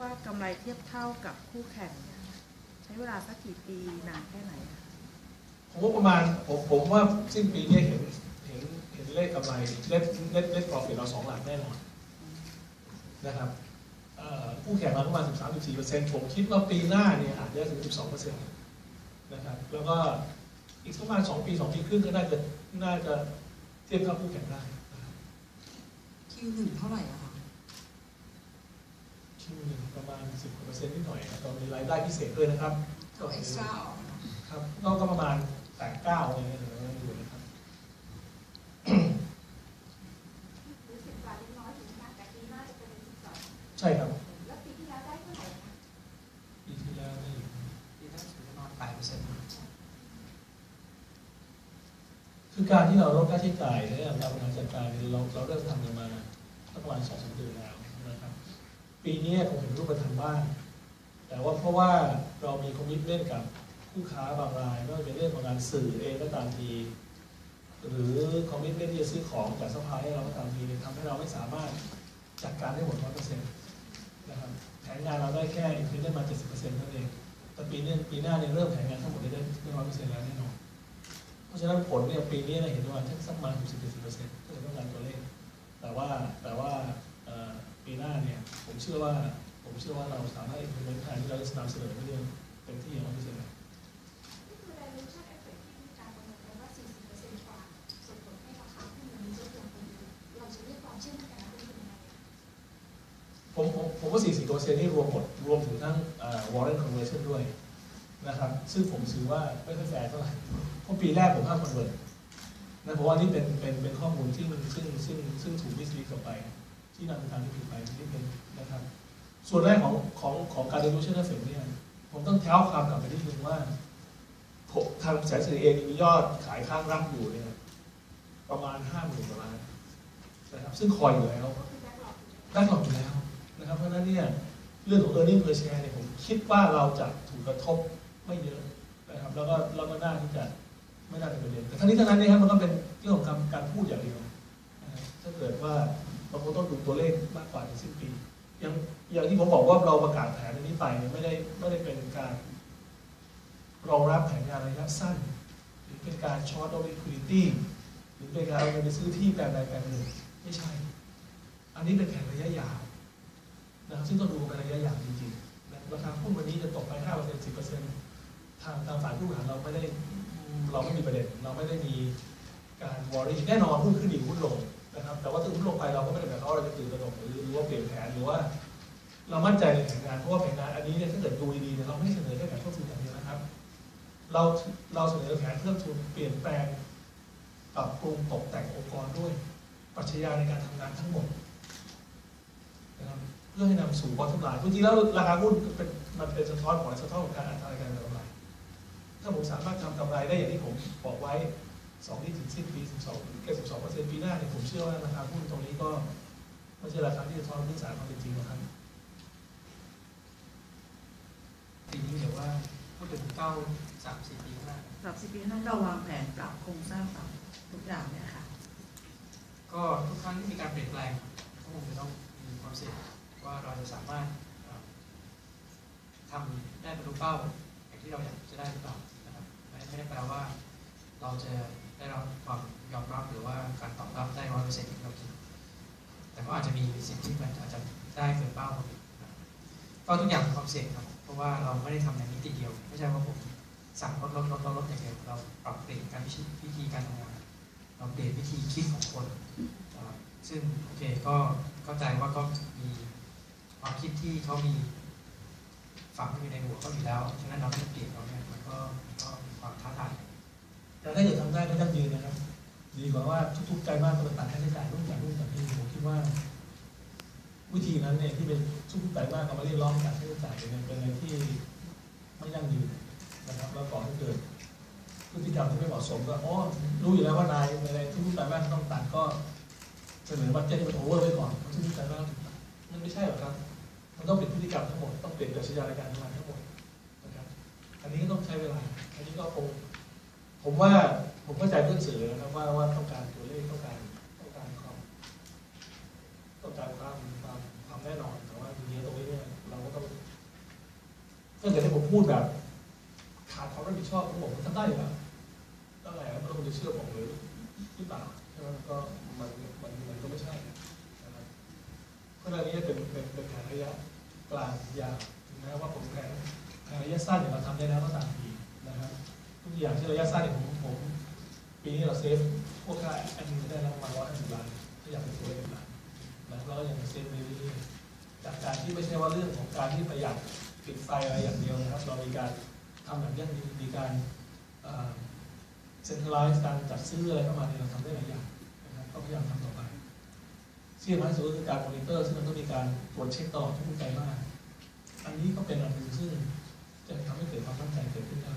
ว่ากำไรเทียบเท่ากับคู่แข่งเนี่ยใช้เวลาสักกี่ปีนานแค่ไหนคะผมว่าประมาณผมผมว่าสิ้นปีเนี้เห็นเห็นเห็นเลขกำไรเลขเลขเลข profit เราสองหลักแน่นอนนะครับเอ่อคู่แข่งเราประมาณ 13 14 ผมคิดว่าปีหน้าเนี่ยอาจจะถึง 12 นะครับ แล้วก็อีกประมาณ 2 ปี 2 ปีครึ่งก็น่าจะน่าจะเทียบเท่าคู่แข่งได้นะครับคิวหนึ่งเท่าไหร่อะคะคิวหนึ่ง ประมาณ 10กว่าเปอร์เซ็นต์นิดหน่อยครับเรามีรายได้พิเศษด้วยนะครับเอาเอ็กซ์ตร้าออกเนอะครับก็ก็ประมาณแปดเก้าอะไรเงี้ยเดี๋ยวเราดูนะครับรู้สึกว่าเล็กน้อยถึงมากแต่ปีหน้าจะเป็นสิบสองใช่ครับแล้วปีที่แล้วได้เท่าไหร่คะปีที่แล้วนี่ปีหน้าถึงประมาณแปดเปอร์เซ็นต์คือการที่เราลดค่าใช้จ่ายในเรื่องการบริหารจัดการเนี่ยเราเราเริ่มทำกันมาตั้งประมาณสองสามเดือนแล้วนะครับ ปีนี้คงเห็นรูปธรรมบ้างแต่ว่าเพราะว่าเรามีคอมมิชเมนต์กับคู่ค้าบางรายไม่ว่าจะเป็นเรื่องของการสื่อเองก็ตามที หรือคอมมิชเมนต์ที่จะซื้อของจากซัพพลายให้เราก็ตามทีเนี่ยทำให้เราไม่สามารถจัดการได้หมดร้อยเปอร์เซ็นต์นะครับแผนงานเราได้แค่อินฟินิตมาเจ็ดสิบเปอร์เซ็นต์นั่นเองแต่ปีนี้ปีหน้าเนี่ยเริ่มแผนงานทั้งหมดได้ได้ร้อยเปอร์เซ็นต์แล้วแน่นอนเพราะฉะนั้นผลเนี่ยปีนี้เราเห็นว่าสักประมาณ60 70เปอร์เซ็นต์ก็จะต้องการตัวเลขแต่ว่าแต่ว่าเอ่อปีหน้าเนี่ย ผมเชื่อว่าผมเชื่อว่าเราสามารถ implement แผนที่เราได้นำเสนอได้เต็มที่องเป็นที่มีกางร้อยเปอมรลงทุนยังไงคะผมผมผมว่า 40เปอร์เซ็นต์นี่รวมหมด รวมถึงทั้งเอ่อ warrant conversion ด้วยนะครับ ซึ่งผมถือว่าไม่ค่อยแฟร์เท่าไหร่ เพราะปีแรกผมห้าม convert นะเพราะว่านี่เป็นเป็นเป็นข้อมูลที่มันซึ่งซึ่งซึ่งถูกมิสลีดออกไป ที่นำไปทางที่ผิดไปนิดนึงนะครับ ส่วนแรกของของของการ dilution effect เนี่ยผมต้องเท้าความกลับไปนิดนึงว่าผมทางแสนสิริเองมียอดขายข้างรับอยู่เนี่ยประมาณห้าหมื่นกว่าล้านนะครับซึ่งคอยอยู่แล้วก็คือ backlog อยู่ในได้หลอกอยู่แล้วนะครับเพราะนั้นเนี่ยเรื่องของ e a r n i n g per share เนี่ยผมคิดว่าเราจะถูกกระทบไม่เยอะนะครับแล้วก็เราก็น่าที่จะไม่น่าเป็นประเด็นแต่ทั้งนี้ทั้งนั้นเนี่ยครับมันก็เป็นเรื่องของการการพูดอย่างเดียวนะครับถ้าเกิดว่า เราคงต้องดูตัวเลขมากกว่าในสิ้นปีอย่างอย่างที่ผมบอกว่าเราประกาศแผนอันนี้ไปเนี่ยไม่ได้ไม่ได้เป็นการรองรับแผนงานระยะสั้น หรือเป็นการช็อต of liquidity หรือเป็นการเอาเงินไปซื้อที่แปลงใดแปลงหนึ่งไม่ใช่ อันนี้เป็นแผนระยะยาวนะครับซึ่งต้องดูกันระยะยาวจริงๆนะราคาหุ้นวันนี้จะตกไป5% 10%ทางทางฝ่ายผู้บริหารเราไม่ได้เราไม่มีประเด็น เราไม่ได้มีการวอรี่แน่นอนหุ้นขึ้นอีกหุ้นลงนะครับแต่ เราก็ไม่ได้หมายความว่าเราจะตื่นตระหนกหรือว่าเปลี่ยนแผนหรือว่า เรามั่นใจในแผนงานเพราะว่าแผนงานอันนี้เนี่ยถ้าเกิดดูดีๆเนี่ยเราไม่เสนอแค่แผนเพิ่มทุนอย่างเดียวนะครับ เราเราเสนอแผนเพิ่มทุนเปลี่ยนแปลงปรับปรุงตกแต่งองค์กรด้วยปรัชญาในการทำงานทั้งหมดนะครับเพื่อให้นำสู่บอททอมไลน์จริงๆแล้วราคาหุ้นเป็นมันเป็นสะท้อนของสะท้อนของการอัตราการกำไรถ้าผมสามารถทำกำไรได้อย่างที่ผมบอกไว้ สองที่ถึงสิ้นปี 12แค่12เปอร์เซ็นต์ปีหน้าเนี่ยผมเชื่อว่าราคาหุ้นตรงนี้ก็ไม่ใช่ราคาที่สะท้อนพื้นฐานความเป็นจริงหรอกครับปีนี้เดี๋ยวว่าพูดถึงเก้าสามสี่ปีข้างหน้าสำหรับสิปีนั้นเราวางแผนปรับโครงสร้างปรับทุกอย่างเนี่ยค่ะ ก็ทุกครั้งที่มีการเปลี่ยนแปลงก็คงจะต้องมีความเสี่ยงว่าเราจะสามารถเอ่อทำได้บรรลุเป้าอย่างที่เราอยากจะได้หรือเปล่านะครับไม่ไม่ได้แปลว่าเราจะ ได้รับความยอมรับหรือว่าการตอบรับได้ร้อยเปอร์เซ็นต์ที่เราคิด แต่ก็อาจจะมีสิ่งที่มันอาจจะได้เกินเป้าไปนะครับก็ทุกอย่างมีความเสี่ยงครับ เพราะว่าเราไม่ได้ทำในมิติเดียว ไม่ใช่ว่าผมสั่งลดลดลดลดลดอย่างเดียวเราปรับเปลี่ยนการวิธีวิธีการทำงาน เราเปลี่ยนวิธีคิดของคน ซึ่งโอเคก็เข้าใจว่าก็มีความคิดที่เขามีฝังอยู่ในหัวเขาอยู่แล้ว ฉะนั้นเราไม่เปลี่ยนเราเนี่ยมันก็มันก็มีความท้าทาย แต่ถ้าเกิดทำได้ก็ยั่งยืนนะครับดีกว่าว่าทุกๆไตรมาสต้องไปตัดค่าใช้จ่ายรุ่นจากรุ่นจากนี่ผมคิดว่า วิธีนั้นเนี่ยที่เป็นทุกๆไตรมาสเอามาเรียกร้องการค่าใช้จ่ายเนี่ยเป็นอะไรที่ไม่ยั่งยืนนะครับแล้วก่อให้เกิดพฤติกรรมที่ไม่เหมาะสมก็อ๋อรู้อยู่แล้วว่านายอะไรทุกๆไตรมาสต้องตัดก็เสนอบัตเจ็ตที่มันโอเวอร์ไว้ก่อนทุกๆไตรมาสต้องตัดมันไม่ใช่หรอกครับ มันต้องเปลี่ยนพฤติกรรมทั้งหมดต้องเปลี่ยนปรัชญาในการทำงานทั้งหมดนะครับอันนี้ก็ต้องใช้เวลา อันนี้ก็คง ผมว่าผมเข้าใจเพื่อนสื่อนะครับว่าว่าต้องการตัวเลขต้องการต้องการความต้องการความความความแน่นอนแต่ว่าทีนี้ตรงนี้เนี่ยเราก็ถ้าเกิดให้ผมพูดแบบขาดความรับผิดชอบผมบอกผมทำได้อยู่แล้วก็อะไรครับเราจะเชื่อผมหรือหรือเปล่าใช่ไหมก็มันมันมันก็ไม่ใช่นะครับเพราะฉะนั้นอันนี้เป็นเป็นเป็นแผนระยะกลางยาวถึงแม้ว่าผมแผนแผนระยะสั้นเนี่ยเราทำได้แล้วก็ตาม อย่างที่ระยะสั้นเนี่ยผมผมปีนี้เราเซฟพวกค่าแอดมินได้แล้วประมาณร้อยห้าสิบล้านถ้าอยากเป็นตัวเลขล้านนะครับแล้วก็ยังเซฟไปเรื่อยๆจากการที่ไม่ใช่ว่าเรื่องของการที่ประหยัดปิดไฟอะไรอย่างเดียวนะครับ เรามีการทำแบบยั่งยืนมีการเซ็นทรัลไลซ์การจัดซื้ออะไรเข้ามาเนี่ยเราทำได้หลายอย่างนะครับก็พยายามทำต่อไปที่สำคัญที่สุดคือการมอนิเตอร์ซึ่งมันต้องมีการตรวจเช็คตลอดทุกไตรมาสอันนี้ก็เป็นอันหนึ่งซึ่งจะทำให้เกิดความมั่นใจเกิดขึ้นได้